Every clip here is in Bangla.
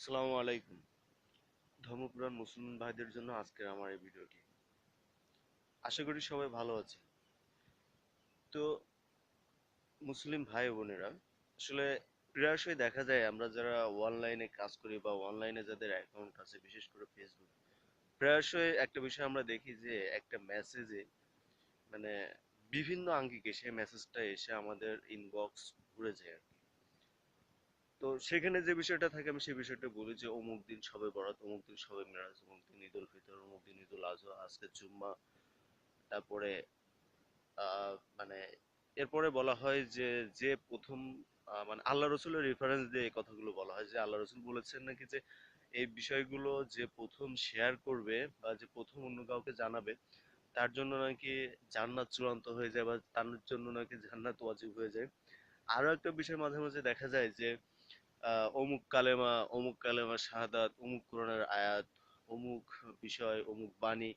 আসসালামু আলাইকুম। ধর্মপ্রাণ মুসলমান ভাইদের জন্য আজকের আমার এই ভিডিওটি। আশা করি সবাই ভালো আছে। তো মুসলিম ভাই বোনেরা, আসলে প্রায়শই দেখা যায় আমরা যারা অনলাইনে কাজ করি বা অনলাইনে যাদের অ্যাকাউন্ট আছে, বিশেষ করে ফেসবুক প্রায়শই একটা বিষয় আমরা দেখি যে, একটা মেসেজে মানে বিভিন্ন আঙ্গিকে সেই মেসেজটা এসে আমাদের ইনবক্স ঘুরে যায় তো সেখানে যে বিষয়টা থাকে, আমি সেই বিষয়টা বলি যে অমুক দিন সবে বরাত, অমুক দিন সবে মেরাজ, অমুক দিন ঈদুল ফিতর, অমুক দিন ঈদুল আজহা, আজকে জুম্মা। তারপরে মানে এরপরে বলা হয় যে যে প্রথম মানে আল্লাহ রসুলের রেফারেন্স দিয়ে এই কথাগুলো বলা হয় যে, আল্লাহ রসুল বলেছেন নাকি যে, এই বিষয়গুলো যে প্রথম শেয়ার করবে বা যে প্রথম অন্য কাউকে জানাবে, তার জন্য নাকি জান্নাত চূড়ান্ত হয়ে যায় বা তার জন্য নাকি জান্নাত ওয়াজিব হয়ে যায়। আরও একটা বিষয় মাঝে মাঝে দেখা যায় যে অমুক কালেমা অমুক কালেমা শাহাদাত, অমুক কোরআনের আয়াত, অমুক বিষয়, অমুক বাণী।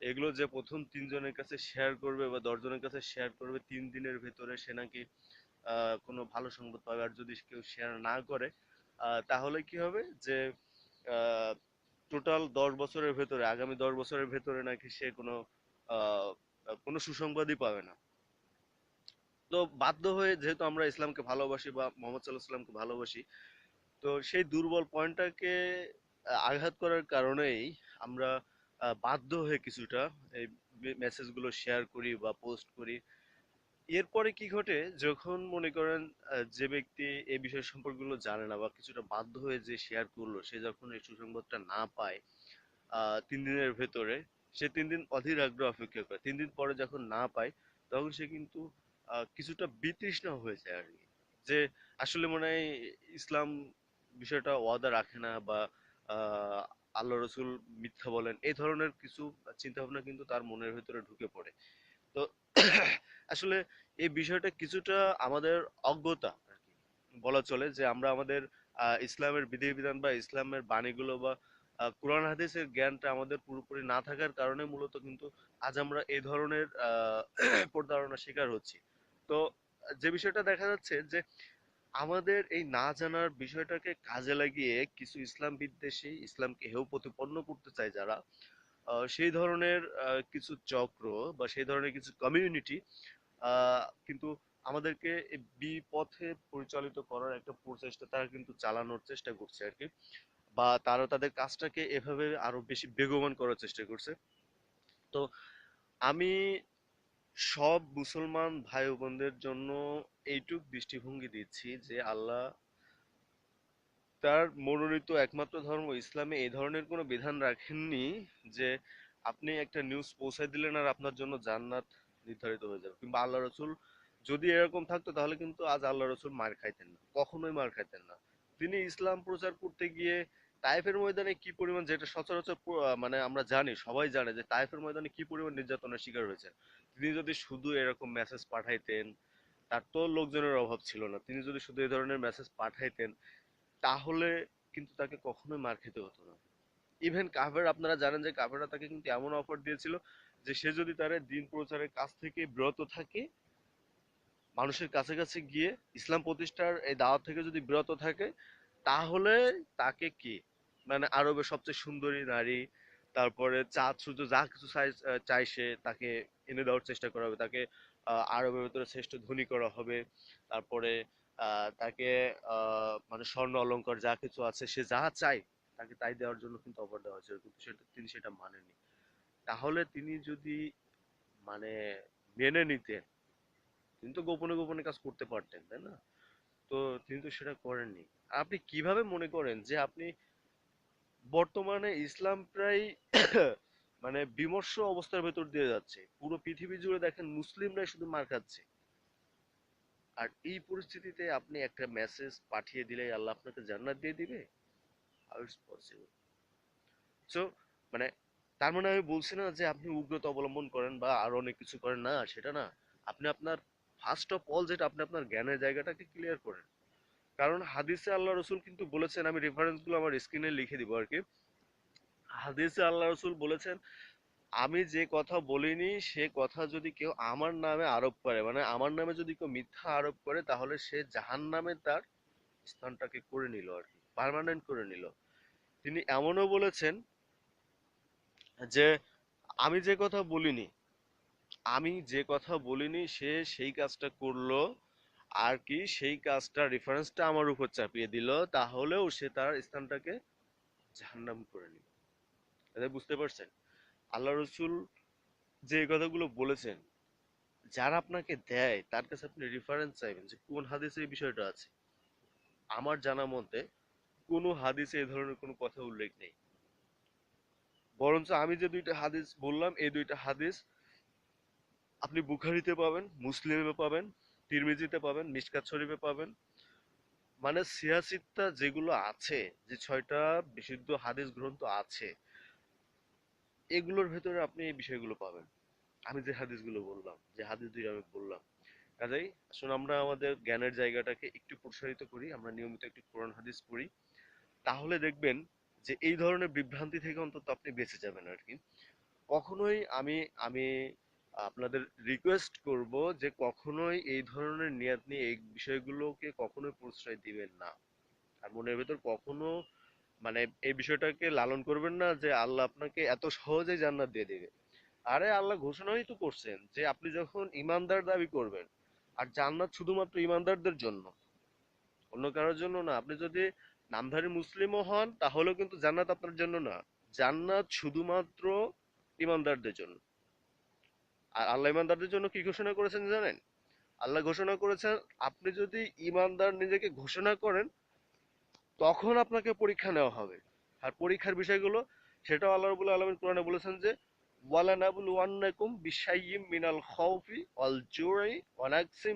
এগুলো যে প্রথম তিনজনের কাছে শেয়ার করবে বা দশজনের কাছে শেয়ার করবে, তিন দিনের ভেতরে সে নাকি কোনো ভালো সংবাদ পাবে। আর যদি কেউ শেয়ার না করে তাহলে কি হবে যে টোটাল দশ বছরের ভেতরে, আগামী দশ বছরের ভেতরে নাকি সে কোনো কোনো সুসংবাদই পাবে না। তো বাধ্য হয়ে যেহেতু আমরা ইসলামকে ভালোবাসি বা মোহাম্মদ সাল্লাহ সাল্লামকে ভালোবাসি, তো সেই দুর্বল পয়েন্টটাকে আঘাত করার কারণেই আমরা বাধ্য হয়ে কিছুটা এই মেসেজগুলো শেয়ার করি বা পোস্ট করি। এরপরে কি ঘটে? যখন মনে করেন যে ব্যক্তি এই বিষয় সম্পর্কগুলো জানে না বা কিছুটা বাধ্য হয়ে যে শেয়ার করল, সে যখন এই সুসংবাদটা না পায় তিন দিনের ভেতরে, সে তিন দিন অধীর আগ্রহ অপেক্ষা করে। তিন দিন পরে যখন না পায়, তখন সে কিন্তু কিছুটা বিতৃষ্ণা হয়ে যায় আর কি। যে আসলে মনে হয় ইসলাম বিষয়টা ওয়াদা রাখে না বা আল্লাহ রসুল মিথ্যা বলেন, এই ধরনের কিছু চিন্তা ভাবনা কিন্তু তার মনের ভেতরে ঢুকে পড়ে। তো আসলে এই বিষয়টা কিছুটা আমাদের অজ্ঞতা বলা চলে যে আমরা আমাদের ইসলামের বিধিবিধান বা ইসলামের বাণীগুলো বা কোরআন, হাদিসের জ্ঞানটা আমাদের পুরোপুরি না থাকার কারণে মূলত কিন্তু আজ আমরা এই ধরনের প্রতারণার শিকার হচ্ছি। তো যে বিষয়টা দেখা যাচ্ছে যে আমাদের এই না জানার বিষয়টাকে কাজে লাগিয়ে কিছু ইসলাম বিদ্বেষী, ইসলামকে হেয় প্রতিপন্ন করতে চায় যারা সেই ধরনের কিছু চক্র বা সেই ধরনের কিছু কমিউনিটি কিন্তু আমাদেরকে বিপথে পরিচালিত করার একটা প্রচেষ্টা তারা কিন্তু চালানোর চেষ্টা করছে আর কি বা তারা তাদের কাজটাকে এভাবে আরও বেশি বেগবান করার চেষ্টা করছে। তো আমি সব মুসলমান ভাই-বোনদের জন্য এইটুক দৃষ্টিভঙ্গি দিচ্ছি যে আল্লাহ তার মনোনীত একমাত্র ধর্ম ইসলামে এই ধরনের কোনো বিধান রাখেননি যে আপনি একটা নিউজ পৌঁছায় দিলেন আর আপনার জন্য জান্নাত নির্ধারিত হয়ে যাবে। কিংবা আল্লাহ রসুল যদি এরকম থাকতো তাহলে কিন্তু আজ আল্লাহ রসুল মার খাইতেন না, কখনোই মার খাইতেন না। তিনি ইসলাম প্রচার করতে গিয়ে তাইফের ময়দানে কি পরিমাণ, যেটা সচরাচর মানে আমরা জানি, সবাই জানে যে তাইফের ময়দানে কি পরিমাণ নির্যাতনের শিকার হয়েছে। তিনি যদি শুধু এরকম মেসেজ পাঠাইতেন, তার তো লোকজনের অভাব ছিল না। তিনি যদি শুধু এই ধরনের মেসেজ পাঠাইতেন, তাহলে কিন্তু তাকে কখনোই মার খেতে হতো না। ইভেন কাফের, আপনারা জানেন যে কাফেররা তাকে কিন্তু এমন অফার দিয়েছিল যে সে যদি তার দিন প্রচারের কাছ থেকে বিরত থাকে, মানুষের কাছে কাছে গিয়ে ইসলাম প্রতিষ্ঠার এই দাওয়াত থেকে যদি বিরত থাকে, তাহলে তাকে কি? মানে আরবের সবচেয়ে সুন্দরী নারী, তারপরে চাঁদ সূর্য যা কিছু চাই- সে তাকে এনে দেওয়ার চেষ্টা করা হবে। তাকে আরবের ভেতরে শ্রেষ্ঠ ধনী করা হবে। তারপরে তাকে মানে স্বর্ণ অলংকার যা কিছু আছে, সে যা চায় তাকে তাই দেওয়ার জন্য কিন্তু অফার দেওয়া হয়েছিল, কিন্তু সেটা তিনি সেটা মানেনি তাহলে তিনি যদি মানে মেনে নিতেন, তিনি তো গোপনে গোপনে কাজ করতে পারতেন, তাই না? তো তিনি তো সেটা করেননি। আপনি কীভাবে মনে করেন যে আপনি বর্তমানে ইসলাম প্রায় মানে বিমর্ষ অবস্থার ভেতর দিয়ে যাচ্ছে। পুরো পৃথিবী জুড়ে দেখেন মুসলিমরাই শুধু মার খাচ্ছে। আর এই পরিস্থিতিতে আপনি একটা মেসেজ পাঠিয়ে দিলে আল্লাহ আপনাকে জান্নাত দিয়ে দিবে? পসিবল সো মানে তার মানে আমি বলছি না যে আপনি উগ্রতা অবলম্বন করেন বা আরও অনেক কিছু করেন। না, সেটা না। আপনি আপনার ফার্স্ট অফ অল যেটা আপনি আপনার জ্ঞানের জায়গাটাকে ক্লিয়ার করেন। কারণ হাদিসে আল্লাহ রসুল কিন্তু বলেছেন, আমি রেফারেন্সগুলো আমার স্ক্রিনে লিখে দিব আর কি হাদিসে আল্লাহ রসুল বলেছেন, আমি যে কথা বলিনি, সে কথা যদি কেউ আমার নামে আরোপ করে মানে আমার নামে যদি কেউ মিথ্যা আরোপ করে, তাহলে সে জাহান নামে তার স্থানটাকে করে নিল আর কি পার্মানেন্ট করে নিল। তিনি এমনও বলেছেন যে, আমি যে কথা বলিনি, আমি যে কথা বলিনি, সে সেই কাজটা করল আর কি সেই কাজটা রেফারেন্সটা আমার উপর চাপিয়ে দিল, তাহলেও সে তার স্থানটাকে জাহান্নাম করে নিল। বুঝতে পারছেন? আল্লাহ রসুল যে কথাগুলো বলেছেন, যারা আপনাকে দেয়, তার কাছে আপনি রেফারেন্স চাইবেন যে কোন হাদিসে এই বিষয়টা আছে। আমার জানা মতে, কোনো হাদিসে এই ধরনের কোনো কথা উল্লেখ নেই। বরঞ্চ আমি যে দুইটা হাদিস বললাম, এই দুইটা হাদিস আপনি বুখারিতে পাবেন, মুসলিমে পাবেন তিরমিজিতে পাবেন, মিশকাত শরীফে পাবেন। মানে সিয়াসিত্তা যেগুলো আছে, যে ছয়টা বিশুদ্ধ হাদিস গ্রন্থ আছে, এগুলোর ভেতরে আপনি এই বিষয়গুলো পাবেন। আমি যে হাদিসগুলো বললাম, যে হাদিস দুই আমি বললাম। কাজেই আসুন আমরা আমাদের জ্ঞানের জায়গাটাকে একটু প্রসারিত করি, আমরা নিয়মিত একটু কোরআন হাদিস পড়ি। তাহলে দেখবেন যে এই ধরনের বিভ্রান্তি থেকে অন্তত আপনি বেঁচে যাবেন আর কি। কখনোই আমি আমি আপনাদের রিকোয়েস্ট করব যে কখনোই এই ধরনের নিয়াত নিয়ে এই বিষয়গুলোকে কখনোই প্রশ্রয় দিবেন না। আর মনের ভেতর কখনো মানে এই বিষয়টাকে লালন করবেন না যে আল্লাহ আপনাকে এত সহজেই জান্নাত দিয়ে দেবে। আরে আল্লাহ ঘোষণাই তো করছেন যে আপনি যখন ইমানদার দাবি করবেন, আর জান্নাত শুধুমাত্র ইমানদারদের জন্য, অন্য কারোর জন্য না, আপনি যদি নামধারী মুসলিমও হন, তাহলেও কিন্তু জান্নাত আপনার জন্য না। জান্নাত শুধুমাত্র ইমানদারদের জন্য। আর আল্লাহ ইমানদারদের জন্য কি ঘোষণা করেছেন জানেন? আল্লাহ ঘোষণা করেছেন, আপনি যদি ইমানদার নিজেকে ঘোষণা করেন, তখন আপনাকে পরীক্ষা নেওয়া হবে। আর পরীক্ষার বিষয়গুলো, সেটাও আল্লাহ রাব্বুল আলামিন কোরআনে বলেছেন যে ওয়ালা নাবলুওয়ান্নাকুম বিশাইয়্যিম মিনাল খাউফি ওয়াল জুই ওয়া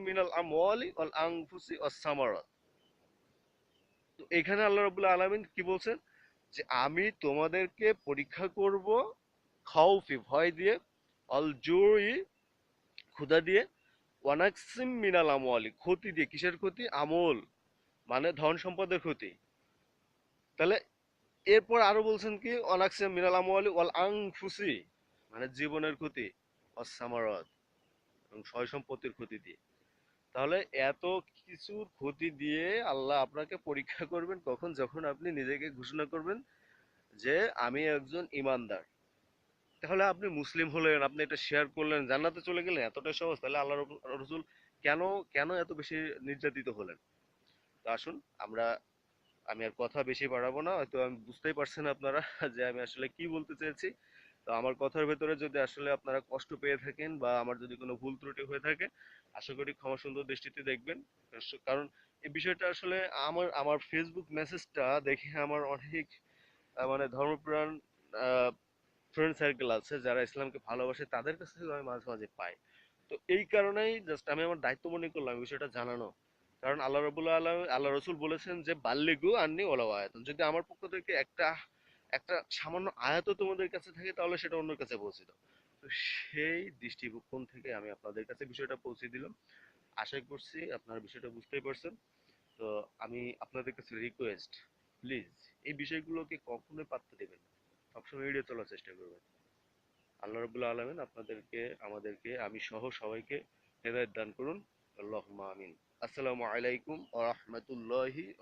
মিনাল আমওয়ালি ওয়াল আনফুসি ওয়াস সামারাত। তো এখানে আল্লাহ রাব্বুল আলামিন কি বলছেন? যে, আমি তোমাদেরকে পরীক্ষা করব খাউফি, ভয় দিয়ে অল জুই ক্ষুধা দিয়ে, ওয়ানাকসিম মিনাল আমওয়ালি, ক্ষতি দিয়ে। কিসের ক্ষতি? আমল মানে ধন সম্পদের ক্ষতি। তাহলে এরপর আরও বলছেন কি অনাকসিম মিনাল আমওয়ালি ওয়াল আনফুসি মানে জীবনের ক্ষতি, অসামারত এবং সয় সম্পত্তির ক্ষতি দিয়ে। তাহলে এত কিছুর ক্ষতি দিয়ে আল্লাহ আপনাকে পরীক্ষা করবেন কখন? যখন আপনি নিজেকে ঘোষণা করবেন যে, আমি একজন ইমানদার। তাহলে আপনি মুসলিম হলেন, আপনি এটা শেয়ার করলেন, জান্নাতে চলে গেলেন, এতটাই সহজ, তাহলে আল্লাহ রসুল কেন কেন এত বেশি নির্যাতিত হলেন? তো আসুন, আমরা, আমি আর কথা বেশি বাড়াবো না, হয়তো আমি বুঝতেই পারছেন আপনারা যে আমি আসলে কি বলতে চেয়েছি। তো আমার কথার ভেতরে যদি আসলে আপনারা কষ্ট পেয়ে থাকেন বা আমার যদি কোনো ভুল ত্রুটি হয়ে থাকে, আশা করি ক্ষমা সুন্দর দৃষ্টিতে দেখবেন। কারণ এই বিষয়টা আসলে আমার আমার ফেসবুক মেসেজটা দেখে আমার অনেক মানে ধর্মপ্রাণ ফ্রেন্ড সার্কেল আছে, যারা ইসলামকে ভালোবাসে, তাদের কাছ থেকে আমি মাঝে মাঝে পাই। তো এই কারণেই জাস্ট আমি আমার দায়িত্ব মনে করলাম বিষয়টা জানানো। কারণ আল্লাহ রবুল্লাহ আল্লাহ আল্লাহ রসুল বলেছেন যে বাল্যগু আননি ওলাও আয়াতন। যদি আমার পক্ষ থেকে একটা একটা সামান্য আয়াতও তোমাদের কাছে থাকে, তাহলে সেটা অন্যের কাছে পৌঁছে দাও। তো সেই দৃষ্টিকোণ থেকে আমি আপনাদের কাছে বিষয়টা পৌঁছে দিলাম। আশা করছি আপনারা বিষয়টা বুঝতেই পারছেন। তো আমি আপনাদের কাছে রিকোয়েস্ট প্লিজ এই বিষয়গুলোকে কখনোই পাত্তা দেবেন না। সবসময় এড়িয়ে চলার চেষ্টা করবেন। আল্লাহ রবুল্লা আলমেন আপনাদেরকে, আমাদেরকে, আমি সহ সবাইকে হেদায়ত দান করুন। আল্লাহ আমিন। আসসালামু আলাইকুম ওয়া রহমতুল্লাহি